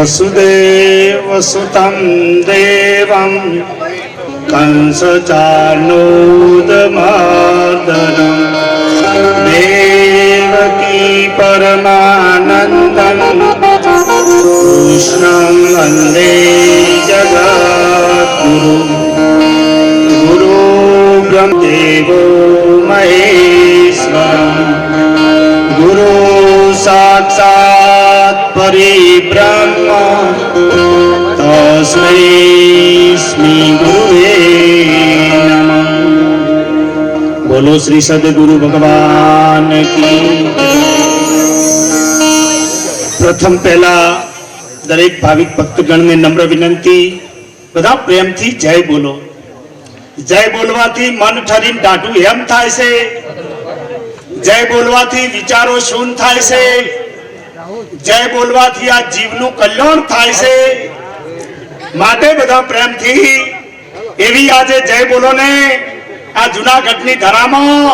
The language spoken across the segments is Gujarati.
વસુદેવસુતમ દેવમ કંસચાનોદમાદરમ દેવકી પરમાનંદમ કૃષ્ણમ શ્રી સદગુરુ ભગવાન પ્રથમ પહેલા દરેક ભાવિક ભક્તગણને નમ્ર વિનંતી, બધા પ્રેમથી જય બોલો. જય બોલવાથી મન ઠરીને ટાટું એમ થાય છે. જય બોલવાથી વિચારો શૂન થાય છે. જય બોલવાથી આ જીવનું કલ્યાણ થાય છે. માટે બધા પ્રેમથી એવી આજે જય બોલો ને. આ જુનાગઢની ધરામાં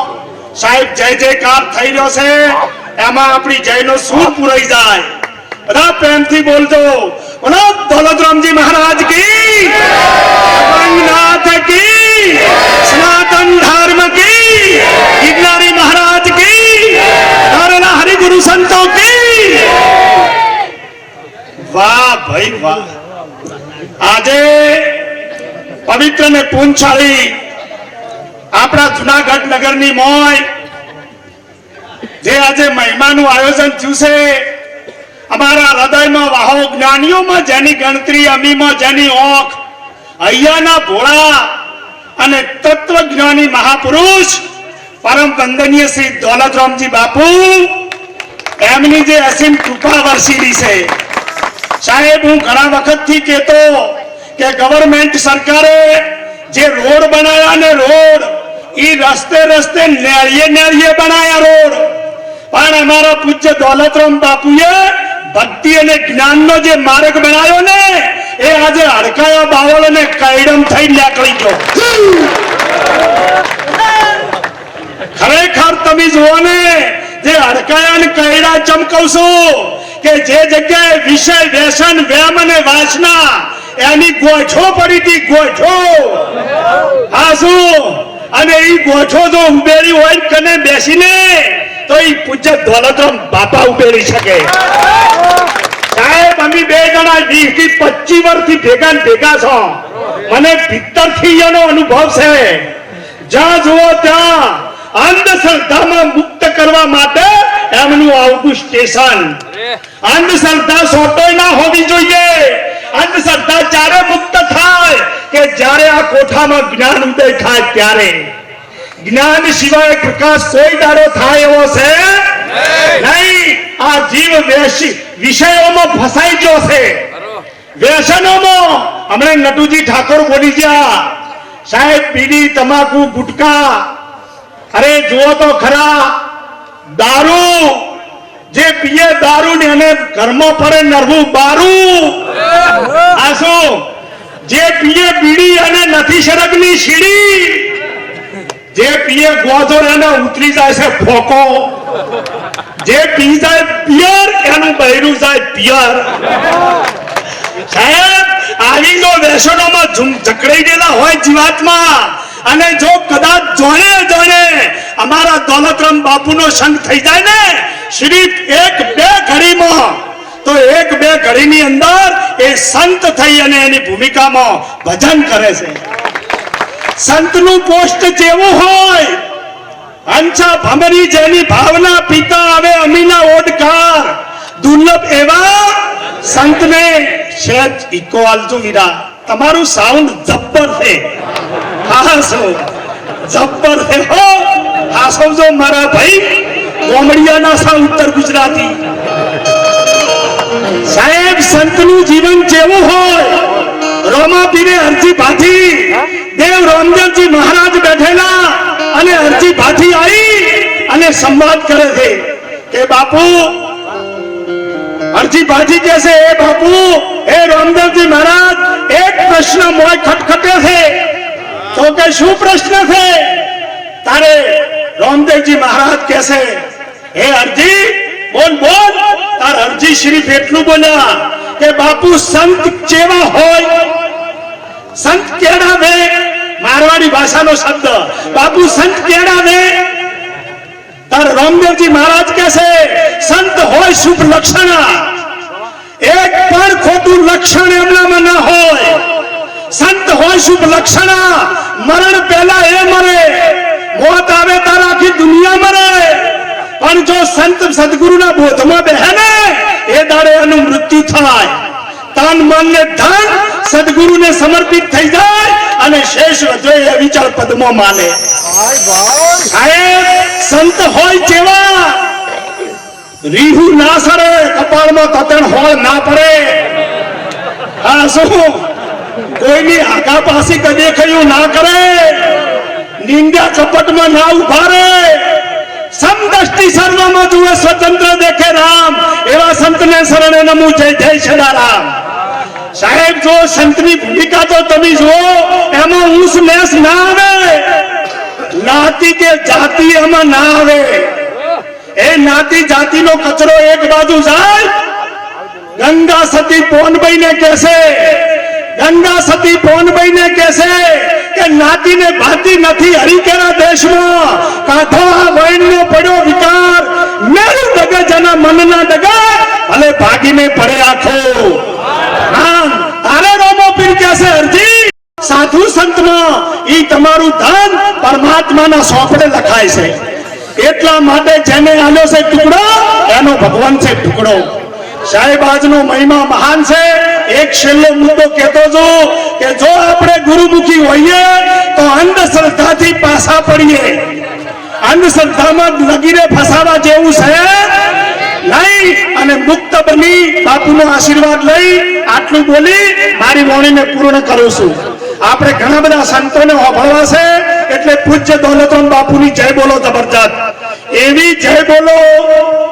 સાહેબ જય જયકાર થઈ રહ્યો છે. એમાં આપણી જયનો સૂર પુરાઈ જાય. બધા પ્રેમથી બોલજો. બોલો દોલતરામજી મહારાજ કી રંગનાથ કી સનાતન ધર્મ કી ગિરનારી મહારાજ કી ધારેલા હરિગુરુ સંતો કી વાહ ભાઈ વાહ. આજે પવિત્ર ને પૂંછાળી આપણા જુનાગઢ નગરની મોય, જે આજે મહિમાનું આયોજન થયું છે, અમારા હૃદયમાં વાહો જ્ઞાનીઓમાં જેની ગણતરી, અમીમાં જેની ઓખ, અહીંયાના ભોળા અને તત્વજ્ઞાની મહાપુરુષ પરમ વંદનીય શ્રી દોલતરામજી બાપુ, એમની જે અસીમ કૃપા વર્ષીલી છે. સાહેબ, હું ઘણા વખતથી કહેતો કે ગવર્મેન્ટ સરકારે જે રોડ બનાવ્યા ને રોડ ઈ રસ્તે રસ્તે નેળીએ નેળીએ બનાયા રોડ. પણ અમારા પૂજ્ય દોલતરામ બાપુએ ભક્તિ અને જ્ઞાનનો જે માર્ગ બનાવ્યો ને, એ આજે હડકાયા બાવળ ને કૈડમ થઈ નીકળી ગયો. ખરેખર તમે જુઓ ને, જે હડકાયા ને કૈડા ચમકવશો કે જે જગ્યાએ વિષય, વ્યસન, વ્યામ અને વાસના, એની ગોઠો પડી હતી, ગોઠો. હા શું? અને એ ગોઠો જો ઉબેરી હોય કને બેસીને, તો એ પૂજ્ય દોલતરામ બાપા ઉબેરી શકે. સાહેબ, અમે બે જણા વીસથી પચીસ વર્ષથી ભેગા ભેગા છો. મને ભીતરથી એનો અનુભવ છે. જ્યાં જુઓ ત્યાં અંધશ્રદ્ધામાં મુક્ત કરવા માટે એમનું આવતું સ્ટેશન. અંધશ્રદ્ધા સોટોય ના હોવી જોઈએ. અંધશ્રદ્ધા થાય કે જ્યારે આ કોઠામાં જ્ઞાન ઉદય થાય ત્યારે જ્ઞાન સિવાય પ્રકાશ કોઈ દાડો થાય એવો છે? નહીં. આ જીવ વેશી વિષયોમાં ફસાઈ ગયો છે. વ્યસનોમાં હમણાં નટુજી ઠાકોર બોલી ગયા સાહેબ બીડી તમાકુ ગુટકા અરે જુઓ તો ખરા દારૂ જે પીએ દારૂ ને એને ઘરમાં ફરે નરવું બારું. આ શું? જે પીએ બીડી અને નથી સરગની સીડી જે પીએ ગોધો એને ઉતરી જાય છે ફોકો. જે પી જાય પિયર, એનું બહેરું જાય પિયર. સાહેબ, આવી જો વ્યસનોમાં ઝુમ- જકડાઈ ગયેલા હોય જીવાતમાં, અને જો કદાચ જોડે જોડે અમારા દોલતરામ બાપુનો સંગ થઈ જાય ને શ્રી એક બે ઘડીમાં તો એક બે ઘડીની અંદર એ સંત થઈ અને એની ભૂમિકામાં ભજન કરે છે. સંતનું પોસ્ટ જેવું હોય, અંછા ભમરી જેની ભાવના પિતા આવે અમીના ઓડકાર. દુર્લભ એવા સંતને શેજ ઇકો આલજો વીરા તમારું સાઉન્ડ જબ્બર છે. હાસો જબ્બર છે હો. હાસો જો મારા ભાઈ કોમડિયાના સા ઉત્તર ગુજરાતી. સાહેબ, સંતનું જીવન કેવું હોય. રોમા પીરે અરજી ભાથી દેવ રામદેવજી મહારાજ બેઠેલા અને અરજી ભાથી આવી અને સંવાદ કરે છે કે બાપુ, અરજી ભાજી કે છે? એ બાપુ, એ રામદેવજી મહારાજ, એક પ્રશ્ન મોય ખટખટે છે. તો કે શું પ્રશ્ન છે? તારે રામદેવજી મહારાજ કે છે, હે અરજી બોલ બોલ. તાર અરજી શ્રી એટલું બોલ્યા કે બાપુ, સંત કેવા હોય? સંત કેડા વે? મારવાડી ભાષાનો શબ્દ. બાપુ, સંત કેડા વે? તાર રામદેવજી મહારાજ કહે છે, સંત હોય શુભ લક્ષણ. એક પણ ખોટું લક્ષણ એમનામાં ના હોય. સંત હોય શુભ લક્ષણ. મરણ પહેલા એ મરે. મોત આવે તારા આખી દુનિયા મરે. જો સંત સદગુરુના બોધમાં બેહે ને એ દાડે એનું મૃત્યુ થાય. તન મન ને ધન સદગુરુને સમર્પિત થઈ જાય અને શેષ વધે એ વિચાર પદમાં માને. સંત હોય જેવા રીહુ ના સરે કપાળમાં કતણ હોળ ના પડે. હા શું? કોઈની આગા પાસી કદે કયું ના કરે? નિંદા કપટમાં ના ઊભા રે. સમદષ્ટિ સર્વમાં જુએ, સ્વતંત્ર દેખે રામ. એવા સંતને શરણે નમું જય જય સદારામ. સાહેબ, જો સંતની ભૂમિકા તો તમે જુઓ, એમાં ઊંસ મેસ ના આવે. નાતી કે જાતિ એમાં ના આવે. એ નાતી જાતિનો કચરો એક બાજુ જાય. ગંગા સતી પોનભાઈ ને કહેશે. ગંગા સતી પોનભાઈ ને કહેશે. કે નાતીને ભાતી નથી હરિકેરા દેશમાં. આ વૈનનો પડ્યો વિકાર. મેરું ડગે જના મનના ડગે ભલે ભાગીને પડે આખો. તારે રોમો પીર કેસે અરજી. સાધુ સંતમાં ઈ તમારું ધન પરમાત્માના સોંપડે લખાય છે. એટલા માટે જેને આલ્યો છે ટુકડો, એનો ભગવાન છે ટુકડો. સાહેબ, આજનો મહિમા મહાન છે. એક છેલ્લો મુદ્દો કહેતો છું કે જો આપણે ગુરુમુખી હોઈએ તો અંધશ્રદ્ધાથી પાછા પડીએ. અંધશ્રદ્ધામાં લગીને ફસાવા જેવું છે. નહીં, અને મુક્ત બની બાપુનો આશીર્વાદ લઈ આટલું બોલી મારી વાણીને પૂર્ણ કરું છું. આપણે ઘણા બધા સંતોને હોભળવા છે, એટલે પૂજ્ય દોલતરામ બાપુની જય બોલો જબરજસ્ત. એવી જય બોલો.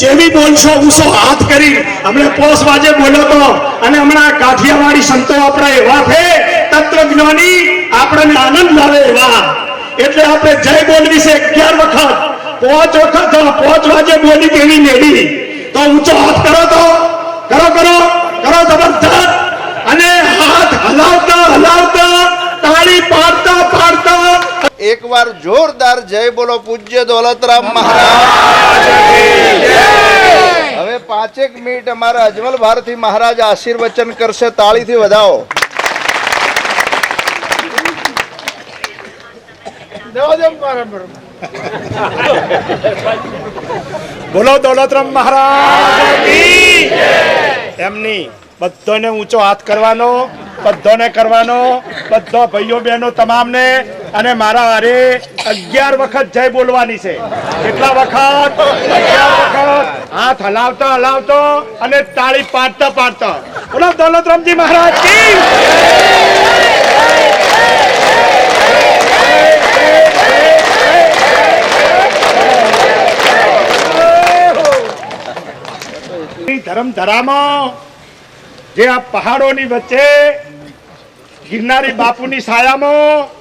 જેવી બોલશો, ઉસો હાથ કરી. અમને પોસ વાજે બોલો તો, અને હમણાં કાઠિયાવાડી સંતો આપણા એવા છે, તત્વજ્ઞાની આપણને આનંદ લાવે એવા. એટલે આપણે જય બોલવી છે અગિયાર વખત. પાંચ વખત પાંચ વાજે બોલી કેવી નેડી તો ઊંચો હાથ કરો તો. કરો કરો કરો જબરજસ્ત. અને હાથ હલાવતા હલાવતા, તાળી પાડતા પાડતા એકવાર જોરદાર જય બોલો પૂજ્ય દોલતરામ મહારાજ હવે પાંચેક મિનિટ અમારા અજમલ ભારતી મહારાજ આશીર્વચન કરશે તાળીથી વધાવો. બોલો દોલતરામ મહારાજ એમની બધાને ઊંચો હાથ કરવાનો બધાને કરવાનો બધા ભાઈઓ બહેનો તમામને અને મારા હારે અગિયાર વખત જય બોલવાની છે. કેટલા વખત? હાથ હલાવતો હલાવતો અને તાળી પાડતા પાડતા. બોલો દોલતરામજી મહારાજ ધરમ જે આ પહાડોની વચ્ચે ગિરનારી બાપુની છાયામાં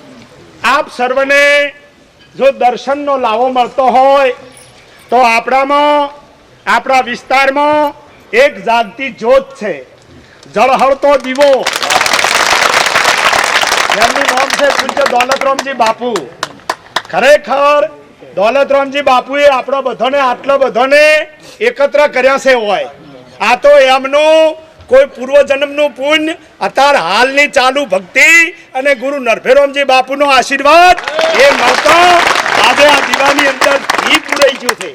આપ સર્વને જો દર્શનનો લાવો મળતો હોય, તો આપણામાં, આપણા વિસ્તારમાં એક જાગતી જ્યોત છે. જળહળતો દીવો. એમનું નામ છે પૂજ્ય દોલતરામજી બાપુ. ખરેખર, દોલતરામજી બાપુએ આપણો બધાને, આટલો બધાને એકત્ર કર્યા છે હોય. આ તો એમનું કોઈ પૂર્વજન્મનું પુણ્ય અત્યારે હાલની ચાલુ ભક્તિ અને ગુરુ નરભેરામજી બાપુનો આશીર્વાદ એ મળતો આજે આ દીવાની અંદર ઘી પૂરાઈ ગયું છે.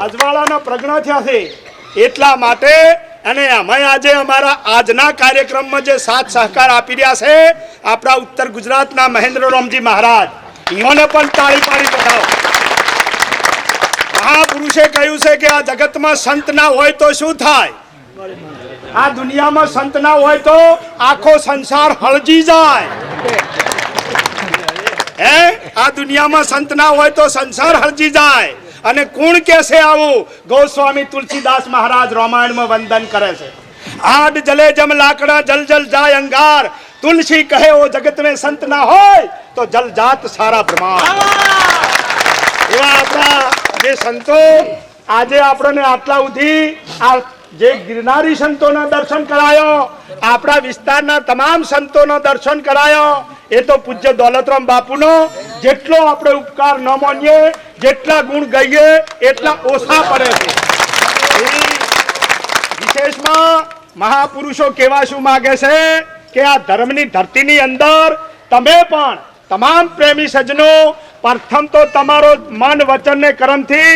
અજવાળાના પ્રજ્ઞા થયા છે. એટલા માટે અને અમે આજે અમારા આજના કાર્યક્રમમાં જે સાથ સહકાર આપી રહ્યા છે આપણા ઉત્તર ગુજરાતના મહેન્દ્રરામજી મહારાજ એઓને પણ તાળી પાડી બતાવો મહાપુરુષે કહ્યું છે કે આ જગતમાં સંત ના હોય તો શું થાય? આ દુનિયામાં સંત ના હોય તો આખો સંસાર હળજી જાય. હે? આ દુનિયામાં સંત ના હોય તો સંસાર હળજી જાય. અને કોણ કે છે આવું? ગોસ્વામી તુલસીદાસ મહારાજ રામાયણમાં વંદન કરે છે. આડ જલે જમ લાકડા જલ જલ જાય અંગાર. તુલસી કહે ઓ જગત में સંત ના હોય તો જલ જાત સારા બ્રહ્માંડ. એવા આપણા જે સંતો આજે આપણને આટલા સુધી આ જે ગિરનારી સંતોના દર્શન કરાયો, આપણા વિસ્તારના તમામ સંતોના દર્શન કરાયો, એ તો પૂજ્ય દોલતરામ બાપુનો, જેટલો આપણે ઉપકાર ન માનીએ, જેટલા ગુણ ગઈએ, એટલા ઓછા પડે છે. વિશેષમાં મહાપુરુષો કેવા શું માગે છે કે આ ધર્મની ધરતીની અંદર તમે પણ તમામ પ્રેમી સજનો પ્રથમ તો તમારો મન વચન ને કર્મથી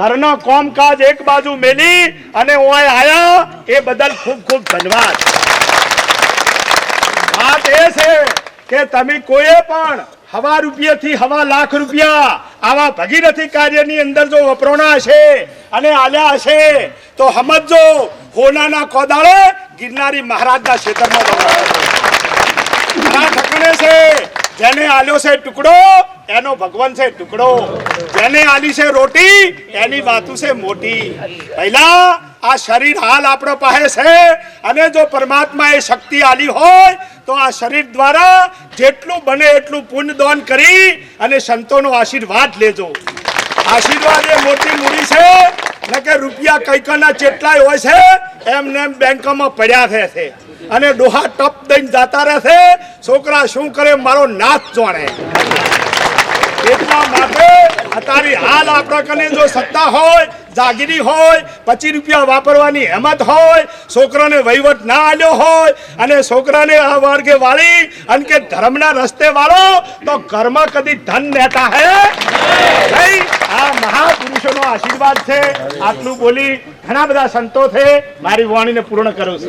ઘરનો કોમકાજ એક બાજુ મેલી અને ઓય આયા, એ બદલ ખૂબ ખૂબ ધન્યવાદ વાત એ છે કે તમે કોઈએ પણ હવા રૂપિયાથી હવા લાખ રૂપિયા આવા ભગીરથી કાર્યની અંદર જો વપરાણા હશે અને આલ્યા હશે, તો સમજો હોનાના કોદાળે ગિરનારી મહારાજના ક્ષેત્રમાં વપરાયો છે. જેને આલ્યો છે ટુકડો, એનો ભગવાન છે ટુકડો. જેને આલી છે રોટી, એની વાતું છે મોટી. પહેલા આ શરીર હાલ આપણો પાસે છે અને જો પરમાત્મા એ શક્તિ આલી હોય, તો આ શરીર દ્વારા જેટલું બને એટલું પુણ્ય દાન કરી અને સંતોનો આશીર્વાદ લેજો. આશીર્વાદ એ મોટી મૂડી છે ને કે રૂપિયા કઈકના જેટલાય હોય છે, એમને એમ બેંકોમાં પડ્યા થયા છે. અને ડોહા ટપ દઈને જતા રહેશે. છોકરા શું કરે મારો નાથ જાણે. એટલા માટે અત્યારે હાલ આપણા કને જો સત્તા હોય, જાગીરી હોય, પચીસ રૂપિયા વાપરવાની હેમત હોય, છોકરાને વહીવટ ના આલ્યો હોય અને છોકરાને આ વર્ગે વાળી અને કે ધર્મના રસ્તે વાળો, તો ઘરમાં કદી ધન રહેતા હે. આ મહાપુરુષોનો આશીર્વાદ છે. આટલું બોલી ઘણા બધા સંતો છે. મારી વાણીને પૂર્ણ કરું છું.